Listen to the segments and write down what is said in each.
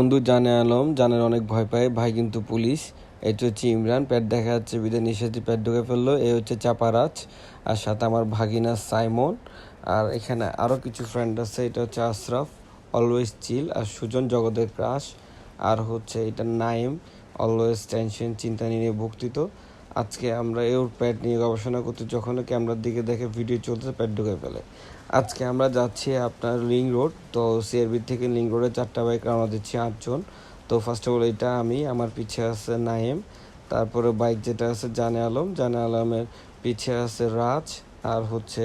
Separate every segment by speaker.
Speaker 1: বন্ধু জানে আলম, জানের অনেক ভয় পায়। ভাই কিন্তু পুলিশ। এটা হচ্ছে ইমরান প্যাট দেখা যাচ্ছে বিদে নিষেধি প্যাট ঢুকে ফেলল। এ হচ্ছে চাপারাজ আর সাথে আমার ভাগিনা সাইমন। আর এখানে আরও কিছু ফ্রেন্ড আছে, এটা হচ্ছে আশরাফ অলওয়েজ চিল আর সুজন জগতের ক্রাশ আর হচ্ছে এটা নাইম অলওয়েজ টেনশন চিন্তা নিয়ে ভুক্তিত আজকে আমরা এর প্যাট নিয়ে গবেষণা করতে যখন ক্যামেরার দিকে দেখে ভিডিও চলতেছে প্যাট ঢুকে ফেলে। আজকে আমরা যাচ্ছি আপনার লিং রোড, তো সিআরবি থেকে লিং রোডে চারটা বাইক রওনা দিচ্ছি আটজন। তো ফার্স্ট অফ অল এটা আমি, আমার পিছে আছে নাইম তারপরে বাইক যেটা আছে জানে আলম। জানে আলমের পিছে আছে রাজ, আর হচ্ছে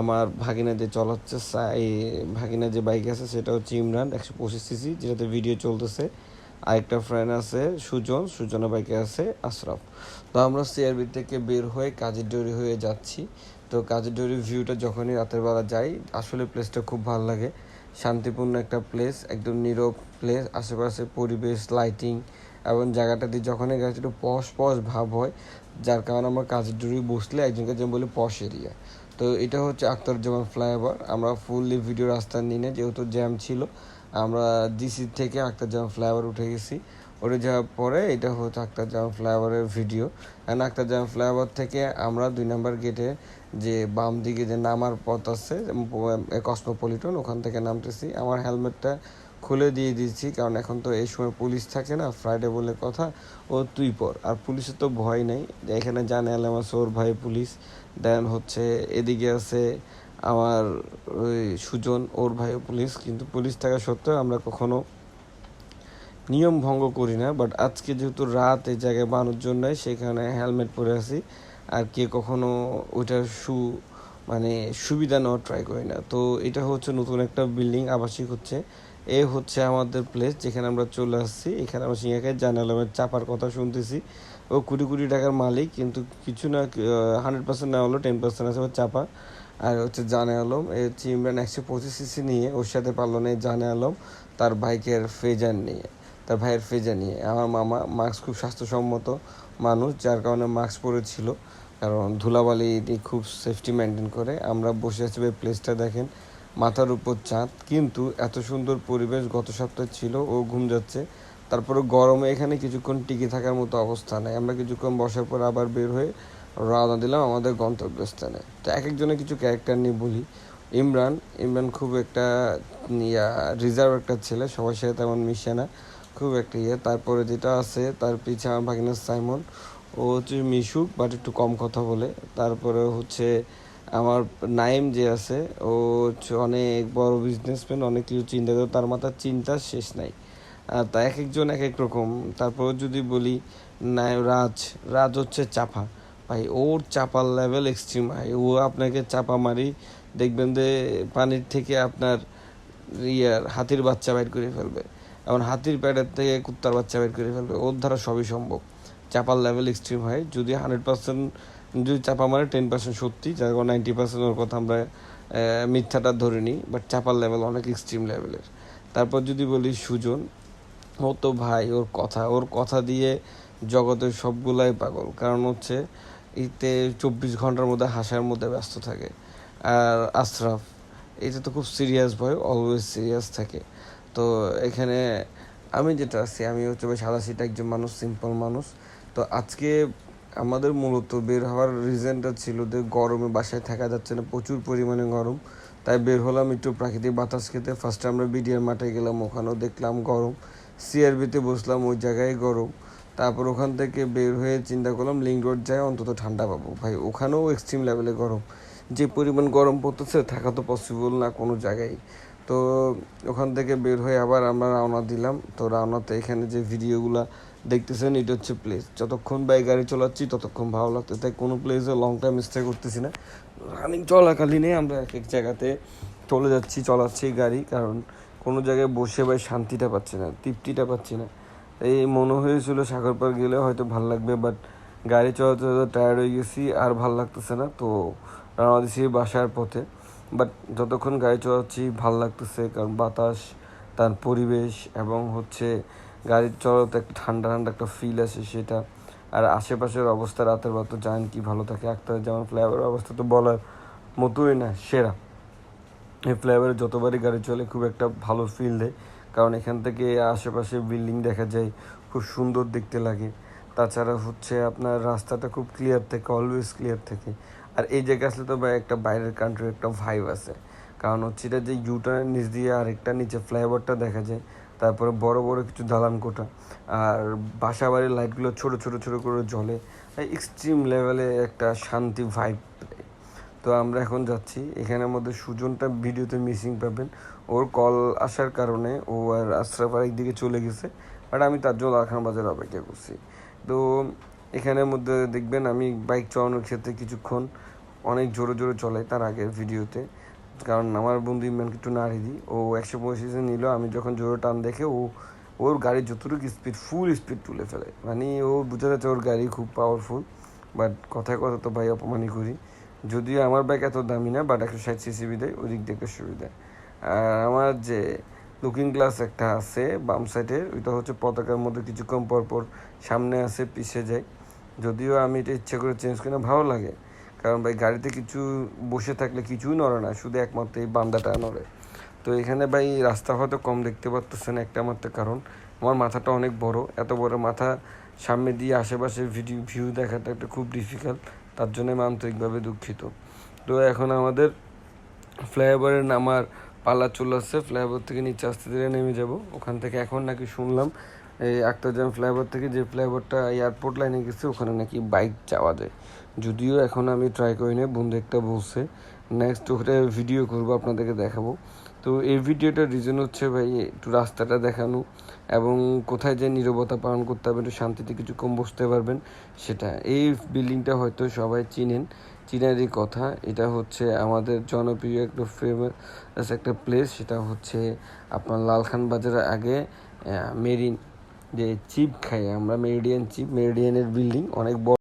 Speaker 1: আমার ভাগিনা যে চলাচ্ছে এই ভাগিনা যে বাইক আছে সেটা হচ্ছে ইমরান, একশো পঁচিশ সিসি যেটাতে ভিডিও চলতেছে। আরেকটা ফ্রেন্ড আছে সুজন, সুজনের বাইকে আছে আশরাফ। তো আমরা সিআরবি থেকে বের হয়ে কাজের ডোরি হয়ে যাচ্ছি। তো কাজের ডোরি ভিউটা যখনই রাতের বেলা যাই, আসলে প্লেসটা খুব ভালো লাগে। শান্তিপূর্ণ একটা প্লেস একদম নীরব প্লেস আশেপাশে পরিবেশ লাইটিং এবং জায়গাটাতে যখনই গেছে, একটু পশ পশ ভাব হয়, যার কারণে আমরা কাজের ডোরি বসলে একজনকে যেমন বলি পশ এরিয়া তো এটা হচ্ছে আখতারুজ্জামান ফ্লাইওভার আমরা ফুললি ভিডিও রাস্তা নিয়ে যেহেতু জ্যাম ছিল, আমরা ডিসি থেকে আখতারুজ্জামান ফ্লাইওভার উঠে গেছি। ওটা যাওয়ার পরে এটা হচ্ছে আখতারুজ্জামান ফ্লাইওভারের ভিডিও অ্যান্ড আখতারুজ্জামান ফ্লাইওভার থেকে আমরা দুই নম্বর গেটে যে বাম দিকে যে নামার পথ আছে কসমোপলিটন ওখান থেকে নামতেছি। আমার হেলমেটটা খুলে দিয়ে দিয়েছি, কারণ এখন তো এই সময় পুলিশ থাকে না ফ্রাইডে বলে কথা, ও তুই পর। আর পুলিশের তো ভয় নেই। এখানে জানে আলামা সোর ভাই পুলিশ দেন হচ্ছে এদিকে আছে আমার ওই সুজন, ওর ভাই পুলিশ কিন্তু পুলিশ থাকা সত্ত্বেও আমরা কখনো নিয়ম ভঙ্গ করি না বাট আজকে যেহেতু রাত এই জায়গায় বানোর জন্য, সেখানে হেলমেট পরে আছি। আর কে কখনো ওইটার সু মানে সুবিধা নেওয়ার ট্রাই করি না। তো এটা হচ্ছে নতুন একটা বিল্ডিং আবাসিক হচ্ছে। এ হচ্ছে আমাদের প্লেস যেখানে আমরা চলে আসছি। এখানে আমরা সিঙ্গাকে জানালামের চাপার কথা শুনতেছি। ও কোটি কোটি টাকার মালিক, কিন্তু কিছু না হান্ড্রেড পার্সেন্ট না হলো টেন পার্সেন্ট আছে চাপা। আর হচ্ছে জানে আলম, এ হচ্ছে ইমরান একশো পঁচিশ সিসি নিয়ে ওর সাথে পারল না জানে আলম, তার বাইকের ফেজার নিয়ে। তার ভাইয়ের ফেজা নিয়ে। আমার মামা মাস্ক খুব স্বাস্থ্যসম্মত মানুষ, যার কারণে মাস্ক পরেছিল কারণ ধুলাবালি খুব সেফটি মেনটেন করে। আমরা বসে আছি ওই প্লেসটা দেখেন, মাথার উপর চাঁদ। কিন্তু এত সুন্দর পরিবেশ গত সপ্তাহে ছিল, ও ঘুম যাচ্ছে। তারপরে গরমে এখানে কিছুক্ষণ টিকে থাকার মতো অবস্থা নেই। আমরা কিছুক্ষণ বসার পর আবার বের হয়ে রওনা দিলাম আমাদের গন্তব্যস্থানে। তো এক একজনের কিছু ক্যারেক্টার নিয়ে বলি। ইমরান ইমরান খুব একটা রিজার্ভ একটা ছেলে, সবার সাথে তেমন মিশে না। খুব একটা ইয়ে। তারপরে যেটা আছে, তার পিছে আমার ভাগিনা সাইমন। ও হচ্ছে মিশুক বাট একটু কম কথা বলে। তারপরে হচ্ছে আমার নাইম যে আছে, ও হচ্ছে অনেক বড় বিজনেসম্যান অনেক কিছু চিন্তা করে, তার মাথার চিন্তা শেষ নাই। আর তা এক একজন এক এক রকম। তারপর যদি বলি রাজ রাজ হচ্ছে চাপা। ভাই, ওর চাপার লেভেল এক্সট্রিম হাই ও আপনাকে চাপা মারি, দেখবেন যে পানির থেকে আপনার ইয়ার হাতির বাচ্চা বাইর করে ফেলবে। এমন হাতির প্যাডের থেকে কুত্তার বাচ্চা বের করে ফেলবে। ওর দ্বারা সবই সম্ভব। চাপার লেভেল এক্সট্রিম হয়। যদি হান্ড্রেড পার্সেন্ট যদি চাপা মারে টেন পার্সেন্ট সত্যি, যার কারণ নাইনটি পার্সেন্ট ওর কথা আমরা মিথ্যাটা ধরে নিই। বাট চাপার লেভেল অনেক এক্সট্রিম লেভেলের তারপর যদি বলি সুজন, ও তো ভাই, ওর কথা ওর কথা দিয়ে জগতের সবগুলাই পাগল। কারণ হচ্ছে, এতে চব্বিশ ঘণ্টার মধ্যে হাসার মধ্যে ব্যস্ত থাকে। আর আশরাফ এটা তো খুব সিরিয়াস ভয় অলওয়েজ সিরিয়াস থাকে। তো এখানে আমি যেটা আছি, আমি হচ্ছে সাদা সিটা একজন মানুষ সিম্পল মানুষ। তো আজকে আমাদের মূলত বের হওয়ার রিজনটা ছিল যে গরমে বাসায় থাকা যাচ্ছে না, প্রচুর পরিমাণে গরম। তাই বের হলাম একটু প্রাকৃতিক বাতাস খেতে। ফার্স্টে আমরা বিডিআর মাঠে গেলাম, ওখানেও দেখলাম গরম। সিআরবিতে বসলাম, ওই জায়গায় গরম। তারপর ওখান থেকে বের হয়ে চিন্তা করলাম, লিঙ্ক রোড যায়, অন্তত ঠান্ডা পাবো। ভাই, ওখানেও এক্সট্রিম লেভেলে গরম। যে পরিমাণ গরম পড়তেছে, থাকা তো পসিবল না কোনো জায়গায়। তো ওখান থেকে বের হয়ে আবার আমরা রওনা দিলাম। তো রওনাতে এখানে যে ভিডিওগুলো দেখতেছেন, এটা হচ্ছে প্লেস যতক্ষণ বাইক গাড়ি চালাচ্ছি, ততক্ষণ ভালো লাগতে তাই কোনো প্লেসে লং টাইম স্টে করতেছি না। রানিং চলাকালীনে আমরা এক এক জায়গাতে চলে যাচ্ছি, চলাচ্ছি গাড়ি। কারণ কোনো জায়গায় বসে ভাই শান্তিটা পাচ্ছি না, তৃপ্তিটা পাচ্ছি না। এই মনে হয়েছিল সাগর পার গেলে হয়তো ভালো লাগবে বাট গাড়ি চলাতে টায়ার্ড হয়ে গেছি, আর ভালো লাগতেছে না। তো রওনা দিছি বাসার পথে। বাট যতক্ষণ গাড়ি চালাচ্ছি, ভালো লাগতেছে কারণ বাতাস, তার পরিবেশ এবং হচ্ছে গাড়ি চলাতে একটা ঠান্ডা ঠান্ডা একটা ফিল আসে সেটা। আর আশেপাশের অবস্থা রাতের বেলা তো জানেন কি ভালো থাকে। আক্তার যেমন ফ্লাইওভারের অবস্থা তো বলার মতোই না, সেরা। এই ফ্লাইওভারে যতবারই গাড়ি চলে, খুব একটা ভালো ফিল দেয়। কারণ এখান থেকে আশেপাশে বিল্ডিং দেখা যায়, খুব সুন্দর দেখতে লাগে। তাছাড়া হচ্ছে আপনার রাস্তাটা খুব ক্লিয়ার থাকে অলওয়েজ ক্লিয়ার থাকে। আর এই জায়গায় আসলে তো ভাই একটা বাইরের কান্ট্রির একটা ভাইব আছে। কারণ হচ্ছে এটা যে ইউটার্নের নিচ দিয়ে আরেকটা নিচে ফ্লাইওভারটা দেখা যায়, তারপরে বড় বড় কিছু দালান কোঠা, আর বাসা বাড়ির লাইটগুলো ছোট ছোট ছোট করে জ্বলে এক্সট্রিম লেভেলে একটা শান্তি ভাইব তো আমরা এখন যাচ্ছি, এখানের মধ্যে সুজনটা ভিডিওতে মিসিং পাবেন। ওর কল আসার কারণে ও আর আশরাফ আরেক দিকে চলে গেছে বাট আমি তার জন্য লাখান বাজার অপেক্ষা করছি। তো এখানের মধ্যে দেখবেন আমি বাইক চালানোর ক্ষেত্রে কিছুক্ষণ অনেক জোরে জোরে চলাই তার আগের ভিডিওতে। কারণ আমার বন্ধু ইমরানকে একটু নাড়ি দিই। ও একশো পঁচিশে নিল, আমি যখন জোরে টান দেখে ও, ওর গাড়ির যতটুকু স্পিড ফুল স্পিড তুলে ফেলে। মানে ও বোঝা যাচ্ছে ওর গাড়ি খুব পাওয়ারফুল বাট কথায় কথা তো ভাই অপমানই করি। যদিও আমার বাইক এত দামি না বাট একশো ষাট সিসি দেয়, ওই দিক থেকে সুবিধা আর আমার যে লুকিং গ্লাস একটা আছে বাম সাইডের ওইটা হচ্ছে পতাকার মধ্যে কিছুক্ষণ পর পর সামনে আসে পিছিয়ে যায়। যদিও আমি এটা ইচ্ছে করে চেঞ্জ করি না, ভালো লাগে। কারণ ভাই, গাড়িতে কিছু বসে থাকলে কিছুই নড়ে না, শুধু একমাত্র এই বান্দাটা নড়ে। তো এখানে ভাই, রাস্তা হয়তো কম দেখতে পারতেছেন, একটা মাত্র কারণ। আমার মাথাটা অনেক বড়, এত বড় মাথা, সামনে দিয়ে আশেপাশে ভিডিও ভিউ দেখাটা একটা খুব ডিফিকাল্ট তার জন্য আমি আন্তরিকভাবে দুঃখিত। তো এখন আমাদের ফ্লাইওভারের নামার পালা চলে আসছে ফ্লাইওভার থেকে নিচে আসতে ধীরে নেমে যাব। ওখান থেকে এখন নাকি শুনলাম এই আক্তারজাম ফ্লাইওভার থেকে যে ফ্লাইওভারটা এয়ারপোর্ট লাইনে গেছে, ওখানে নাকি বাইক যাওয়া যায়। যদিও এখন আমি ট্রাই করি না বন্ধু একটা বলছে নেক্সট ওখানে ভিডিও করব, আপনাদেরকে দেখাবো। তো এই ভিডিওটার রিজন হচ্ছে ভাই, একটু রাস্তাটা দেখানো এবং কোথায় যে নীরবতা পালন করতে হবে, একটু শান্তিতে কিছুক্ষণ বসতে পারবেন, সেটা। এই বিল্ডিংটা হয়তো সবাই চিনেন। চিনারই কথা, এটা হচ্ছে আমাদের জনপ্রিয় একটা ফেমাস একটা প্লেস সেটা হচ্ছে আপনার লালখান বাজারের আগে মেরিন যে চিপ খাই আমরা মেরিডিয়ান চিপ মেরিডিয়ানের বিল্ডিং অনেক বড়।